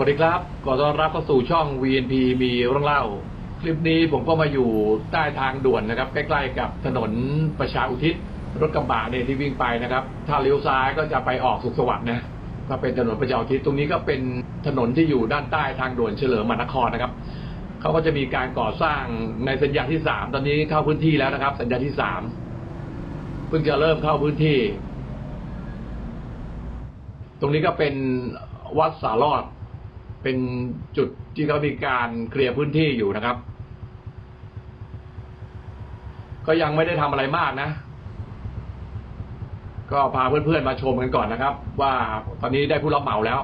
สวัสดีครับขอต้อนรับเข้าสู่ช่อง VNP มีเรื่องเล่า คลิปนี้ผมก็มาอยู่ใต้ทางด่วนนะครับ ใกล้ๆ กับถนนประชาอุทิศ รถกระบะเนี่ยที่วิ่งไปนะครับ ถ้าเลี้ยวซ้ายก็จะไปออกสุขสวัสดิ์นะก็เป็นถนนประชาอุทิศตรงนี้ก็เป็นถนนที่อยู่ด้านใต้ทางด่วนเฉลิมมานครนะครับเขาก็จะมีการก่อสร้างในสัญญาที่สามตอนนี้เข้าพื้นที่แล้วนะครับ สัญญาที่สามเพิ่งจะเริ่มเข้าพื้นที่ ตรงนี้ก็เป็นวัดสารอด เป็นจุดที่เขามีการเคลียร์พื้นที่อยู่นะครับ ก็ยังไม่ได้ทำอะไรมากนะ ก็พาเพื่อนๆมาชมกันก่อนนะครับ ว่าตอนนี้ได้ผู้รับเหมาแล้ว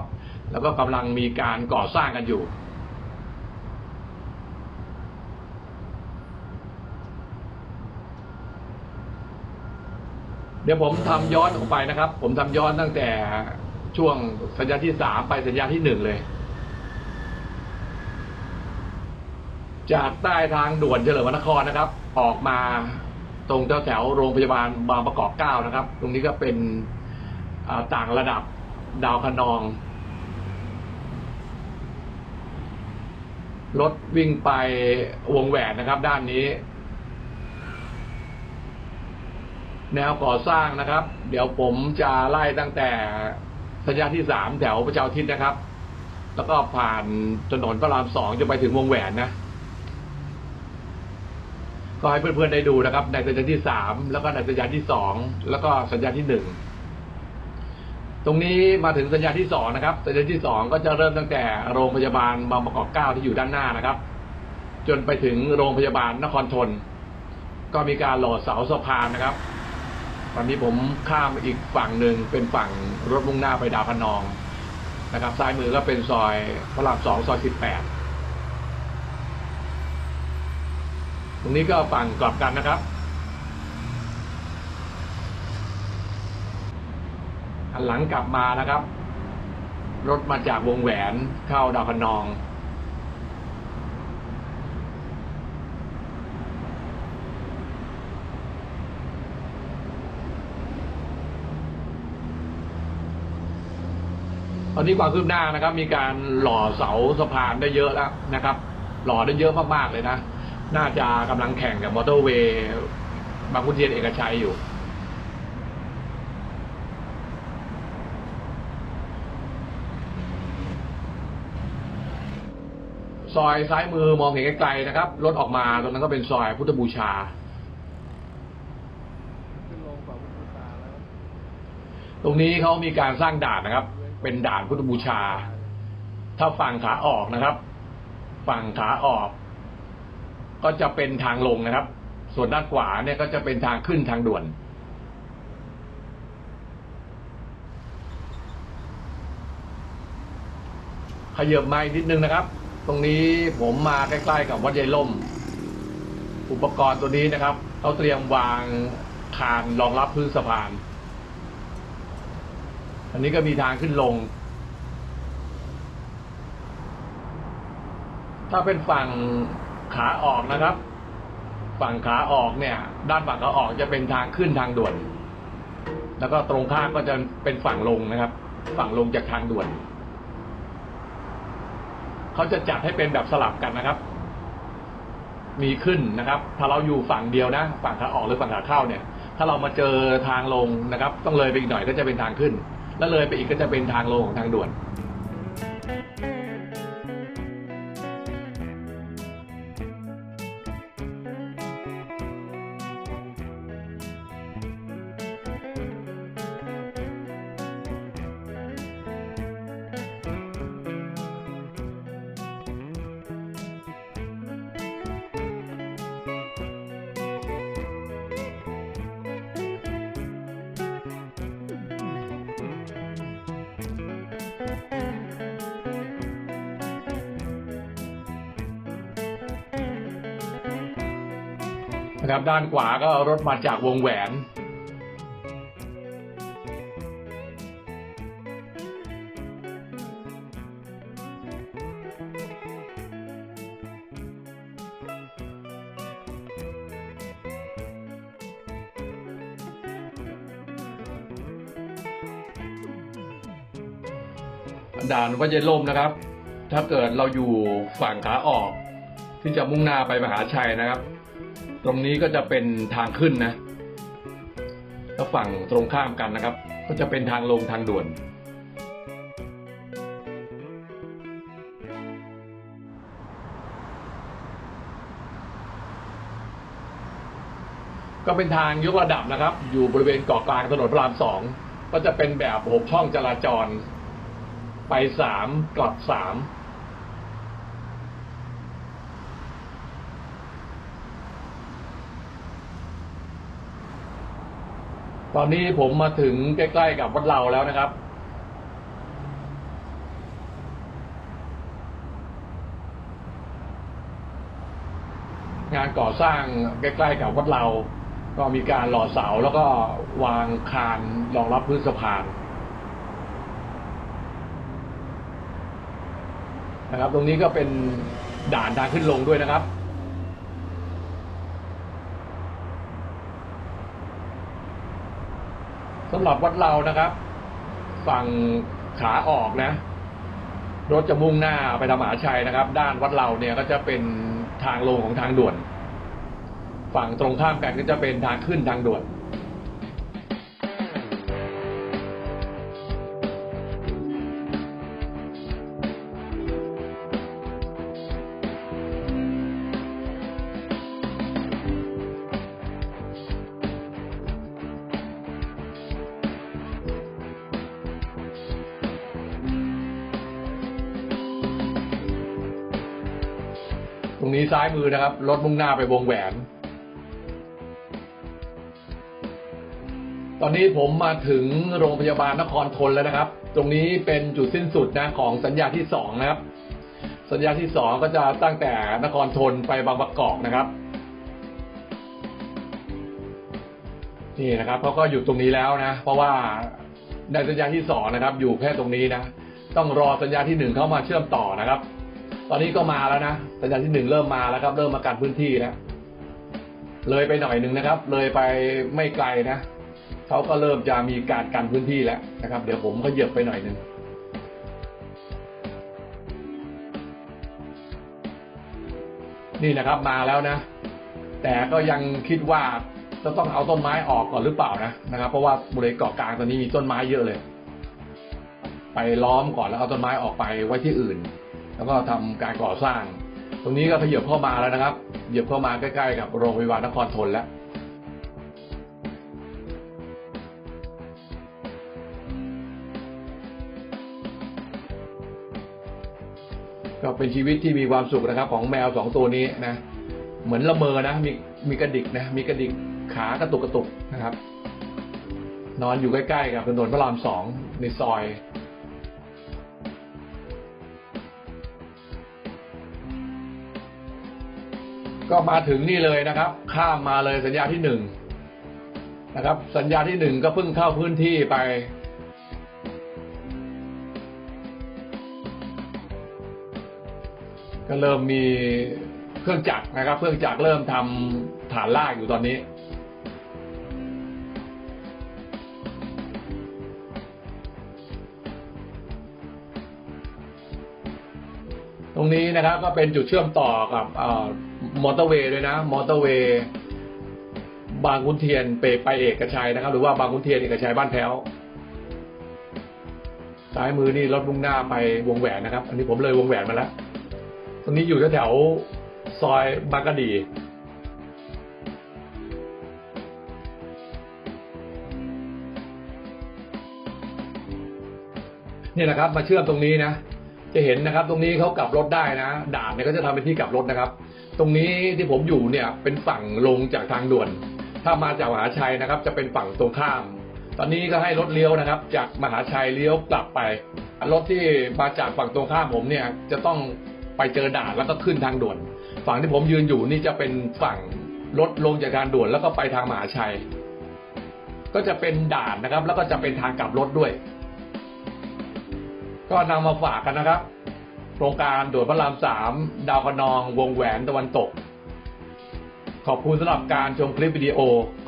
แล้วก็กำลังมีการก่อสร้างกันอยู่เดี๋ยวผมทำย้อนออกไปนะครับ ผมทำย้อนตั้งแต่ช่วงสัญญาที่สามไปสัญญาที่หนึ่งเลย จากใต้ทางด่วนเฉลิมนครนะครับ ออกมาตรงแถวแถวโรงพยาบาลบางประกอบเก้านะครับ ตรงนี้ก็เป็นต่างระดับดาวคะนอง รถวิ่งไปวงแหวนนะครับ ด้านนี้ แนวก่อสร้างนะครับ เดี๋ยวผมจะไล่ตั้งแต่สัญญาที่สามแถวประชาอุทิศนะครับ แล้วก็ผ่านถนนพระรามสองจะไปถึงวงแหวนนะ ก็ให้เพื่อนๆได้ดูนะครับ ในสัญญาที่สามแล้วก็ในสัญญาที่สองแล้วก็สัญญาที่หนึ่งตรงนี้มาถึงสัญญาที่สองนะครับ สัญญาที่สองก็จะเริ่มตั้งแต่โรงพยาบาลบางประกอบเก้าที่อยู่ด้านหน้านะครับ จนไปถึงโรงพยาบาลนครทน ก็มีการหล่อเสาสะพานนะครับ ตอนนี้ผมข้ามอีกฝั่งหนึ่งเป็นฝั่งรถมุ่งหน้าไปดาวพนองนะครับ ซ้ายมือก็เป็นซอยพระรามสองซอยสิบแปด รงนี้ก็ฝั่งกลับกันนะครับหันหลังกลับมานะครับ รถมาจากวงแหวนเข้าดาวพนอง ตอนนี้ความคืบหน้านะครับ มีการหล่อเสาสะพานได้เยอะแล้วนะครับ หล่อได้เยอะมากๆเลยนะ น่าจะกำลังแข่งกับมอเตอร์เวย์บางขุนเทียนเอกชัยอยู่ ซอยซ้ายมือมองเห็นไกลๆนะครับ รถออกมาตรงนั้นก็เป็นซอยพุทธบูชา ตรงนี้เขามีการสร้างด่านนะครับ เป็นด่านพุทธบูชา ถ้าฝั่งขาออกนะครับ ฝั่งขาออก ก็จะเป็นทางลงนะครับ ส่วนด้านขวาเนี่ยก็จะเป็นทางขึ้นทางด่วน ขยับมาอีกนิดนึงนะครับ ตรงนี้ผมมาใกล้ๆกับวัดยายล่ม อุปกรณ์ตัวนี้นะครับเขาเตรียมวางคานรองรับพื้นสะพาน อันนี้ก็มีทางขึ้นลง ถ้าเป็นฝั่ง ขาออกนะครับ ฝั่งขาออกเนี่ย ด้านฝั่งขาออกจะเป็นทางขึ้นทางด่วน แล้วก็ตรงข้ามก็จะเป็นฝั่งลงนะครับ ฝั่งลงจากทางด่วนเขาจะจัดให้เป็นแบบสลับกันนะครับ มีขึ้นนะครับ ถ้าเราอยู่ฝั่งเดียวนะ ฝั่งขาออกหรือฝั่งขาเข้าเนี่ย ถ้าเรามาเจอทางลงนะครับ ต้องเลยไปอีกหน่อยก็จะเป็นทางขึ้น แล้วเลยไปอีกก็จะเป็นทางลงของทางด่วน นะครับด้านขวาก็รถมาจากวงแหวน ด่านวัดเย็นลมนะครับ ถ้าเกิดเราอยู่ฝั่งขาออก ที่จะมุ่งหน้าไปมหาชัยนะครับ ตรงนี้ก็จะเป็นทางขึ้นนะแล้วฝั่งตรงข้ามกันนะครับ ก็จะเป็นทางลงทางด่วน ก็เป็นทางยกระดับนะครับ อยู่บริเวณเกาะกลางถนนพระรามสองก็จะเป็นแบบหกช่องจราจร ไปสามกลับสาม ตอนนี้ผมมาถึงใกล้ๆกับวัดเราแล้วนะครับ งานก่อสร้างใกล้ๆกับวัดเราก็มีการหล่อเสาแล้วก็วางคานรองรับพื้นสะพานนะครับ ตรงนี้ก็เป็นด่านทางขึ้นลงด้วยนะครับ สำหรับวัดเรานะครับ ฝั่งขาออกนะ รถจะมุ่งหน้าไปทางมหาชัยนะครับ ด้านวัดเราเนี่ยก็จะเป็นทางลงของทางด่วน ฝั่งตรงข้ามกันก็จะเป็นทางขึ้นทางด่วน นี้ซ้ายมือนะครับ รถมุ่งหน้าไปวงแหวน ตอนนี้ผมมาถึงโรงพยาบาลนครทนแล้วนะครับ ตรงนี้เป็นจุดสิ้นสุดนะของสัญญาที่สองนะครับ สัญญาที่สองก็จะตั้งแต่นครทนไปบางประกอบนะครับ นี่นะครับเขาก็อยู่ตรงนี้แล้วนะ เพราะว่าในสัญญาที่สองนะครับ อยู่แค่ตรงนี้นะ ต้องรอสัญญาที่หนึ่งเข้ามาเชื่อมต่อนะครับ ตอนนี้ก็มาแล้วนะสัญญาณที่หนึ่งเริ่มมาแล้วครับ เริ่มมาการพื้นที่แล้วเลยไปหน่อยหนึ่งนะครับ เลยไปไม่ไกลนะเขาก็เริ่มจะมีการกันพื้นที่แล้วนะครับ เดี๋ยวผมก็เหยียบไปหน่อยหนึ่งนี่นะครับมาแล้วนะ แต่ก็ยังคิดว่าจะต้องเอาต้นไม้ออกก่อนหรือเปล่านะนะครับ เพราะว่าบริเวณเกาะกลางตอนนี้มีต้นไม้เยอะเลย ไปล้อมก่อนแล้วเอาต้นไม้ออกไปไว้ที่อื่น แล้วก็ทำการก่อสร้าง ตรงนี้ก็ขยับเข้ามาแล้วนะครับเหยียบเข้ามาใกล้ๆกับโรงพยาบาลนครทนแล้วก็เป็นชีวิตที่มีความสุขนะครับ ของแมวสองตัวนี้นะ เหมือนละเมอนะ มีมีกระดิกนะ มีกระดิกขากระตุกกระตุกนะครับ นอนอยู่ใกล้ๆกับถนนพระรามสองในซอย ก็มาถึงนี่เลยนะครับ ข้ามมาเลยสัญญาที่หนึ่งนะครับ สัญญาที่หนึ่งก็เพิ่งเข้าพื้นที่ไป ก็เริ่มมีเครื่องจักรนะครับ เครื่องจักรเริ่มทำฐานลากอยู่ตอนนี้ รงนี้นะครับ ก็เป็นจุดเชื่อมต่อกับมอเตอร์เวย์ด้วยนะ มอเตอร์เวย์บางขุนเทียนไปไปเอกชัยนะครับ หรือว่าบางขุนเทียนเอกชัยบ้านแพ้วซ้ายมือนี่รถมุ่งหน้าไปวงแหวนนะครับ อันนี้ผมเลยวงแหวนมาแล้วตรงนี้อยู่แถวซอยบางกะดีนี่นะครับ มาเชื่อมตรงนี้นะ จะเห็นนะครับ ตรงนี้เขากลับรถได้นะ ด่านเนี่ยก็จะทำเป็นที่กลับรถนะครับ ตรงนี้ที่ผมอยู่เนี่ยเป็นฝั่งลงจากทางด่วน ถ้ามาจากมหาชัยนะครับ จะเป็นฝั่งตรงข้าม ตอนนี้ก็ให้รถเลี้ยวนะครับ จากมหาชัยเลี้ยวกลับไป รถที่มาจากฝั่งตรงข้ามผมเนี่ยจะต้องไปเจอด่านแล้วก็ขึ้นทางด่วน ฝั่งที่ผมยืนอยู่นี่จะเป็นฝั่งรถลงจากทางด่วนแล้วก็ไปทางมหาชัย ก็จะเป็นด่านนะครับ แล้วก็จะเป็นทางกลับรถด้วย ก็นำมาฝากกันนะครับ โครงการด่วนพระรามสามดาวคะนองวงแหวนตะวันตก ขอบคุณสำหรับการชมคลิปวิดีโอ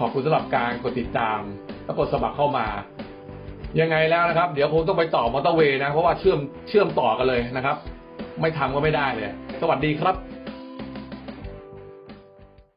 ขอบคุณสำหรับการกดติดตาม และกดสมัครเข้ามา ยังไงแล้วนะครับ เดี๋ยวคงต้องไปต่อมอเตอร์เวย์นะ เพราะว่าเชื่อมเชื่อมต่อกันเลยนะครับ ไม่ทำก็ไม่ได้เลย สวัสดีครับ